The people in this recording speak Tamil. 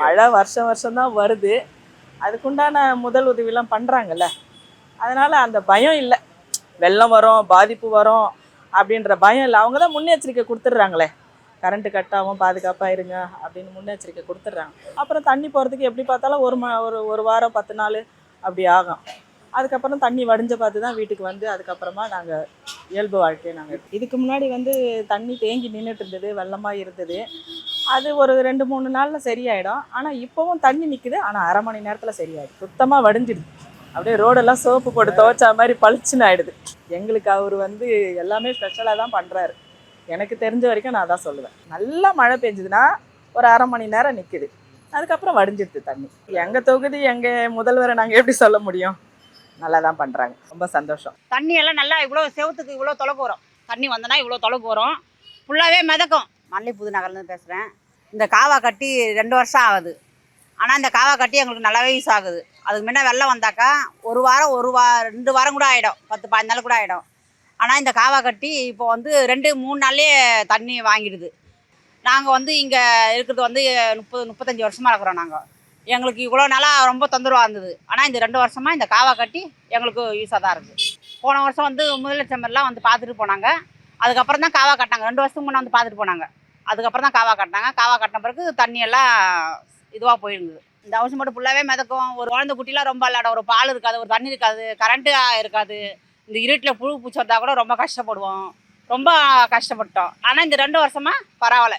மழை வருஷம் வருஷம் தான் வருது. அதுக்குண்டான முதல் உதவிலாம் பண்ணுறாங்கல்ல அதனால் அந்த பயம் இல்லை. வெள்ளம் வரும் பாதிப்பு வரும் அப்படின்ற பயம் இல்லை. அவங்க தான் முன்னெச்சரிக்கை கொடுத்துட்றாங்களே. கரண்ட்டு கட் ஆகும் பாதுகாப்பாக இருங்க அப்படின்னு முன்னெச்சரிக்கை கொடுத்துட்றாங்க. அப்புறம் தண்ணி போகிறதுக்கு எப்படி பார்த்தாலும் ஒரு ம ஒரு ஒரு வாரம் பத்து நாள் அப்படி ஆகும். அதுக்கப்புறம் தண்ணி வடிஞ்ச பார்த்து தான் வீட்டுக்கு வந்து அதுக்கப்புறமா நாங்கள் இயல்பு வாழ்க்கையை நாங்கள் இதுக்கு முன்னாடி வந்து தண்ணி தேங்கி நின்றுட்டு இருந்தது வெள்ளமாக இருந்தது. அது ஒரு ரெண்டு மூணு நாளில் சரியாயிடும். ஆனால் இப்போவும் தண்ணி நிற்குது ஆனால் அரை மணி நேரத்தில் சரியாயிடும். சுத்தமாக வடிஞ்சிடுது. அப்படியே ரோடெல்லாம் சோப்பு போட்டு துவைச்சா மாதிரி பளிச்சுன்னு ஆயிடுது. எங்களுக்கு அவர் வந்து எல்லாமே ஸ்பெஷலாக தான் பண்ணுறாரு எனக்கு தெரிஞ்ச வரைக்கும் நான் தான் சொல்லுவேன். நல்லா மழை பெஞ்சுதுன்னா ஒரு அரை மணி நேரம் நிற்குது அதுக்கப்புறம் வடிஞ்சிடுது தண்ணி. எங்கள் தொகுதி எங்கள் முதல்வரை நாங்கள் எப்படி சொல்ல முடியும்? நல்லா தான் பண்ணுறாங்க ரொம்ப சந்தோஷம். தண்ணி எல்லாம் நல்லா இவ்வளோ செவத்துக்கு இவ்வளோ தொலைக்கு வரும் தண்ணி வந்தனா இவ்வளோ தொலைக்கு வரும் ஃபுல்லாகவே மிதக்கும். மல்லிப்புது நகர்லேருந்து பேசுகிறேன் இந்த காவா கட்டி ரெண்டு வருஷம் ஆகுது. ஆனால் இந்த காவா கட்டி எங்களுக்கு நல்லாவே யூஸ் ஆகுது. அதுக்கு முன்ன வெள்ளம் வந்தாக்கா ஒரு வாரம் ஒரு வா ரெண்டு வாரம் கூட ஆகிடும் பத்து பதினஞ்சு நாள் கூட ஆகிடும் ஆனால் இந்த காவா கட்டி இப்போ வந்து ரெண்டு மூணு நாள்லேயே தண்ணி வாங்கிடுது. நாங்கள் வந்து இங்கே இருக்கிறது வந்து முப்பது முப்பத்தஞ்சு வருஷமாக இருக்கிறோம் நாங்கள் எங்களுக்கு இவ்வளோ நாளாக ரொம்ப தொந்தரவாக இருந்தது. ஆனால் இந்த ரெண்டு வருஷமாக இந்த காவா கட்டி எங்களுக்கு யூஸாக தான் இருக்குது போன வருஷம் வந்து முதலமைச்சர்லாம் வந்து பார்த்துட்டு போனாங்க. அதுக்கப்புறம் தான் காவா கட்டினாங்க. ரெண்டு வருஷத்துக்கு முன்னே வந்து பார்த்துட்டு போனாங்க. அதுக்கப்புறம் தான் காவா கட்டினாங்க. காவா கட்டின பிறகு தண்ணியெல்லாம் இதுவாக போயிருந்தது. இந்த ஹவுஸ் மட்டும் ஃபுல்லாகவே மிதக்கும். ஒரு குழந்தை குட்டிலாம் ரொம்ப இல்லாட ஒரு பால் இருக்காது ஒரு தண்ணி இருக்காது கரண்ட்டு இருக்காது. இந்த இருட்டில் புழு பூச்சி வந்தால் கூட ரொம்ப கஷ்டப்படுவோம். ரொம்ப கஷ்டப்பட்டோம். ஆனால் இந்த ரெண்டு வருஷமாக பரவாயில்ல.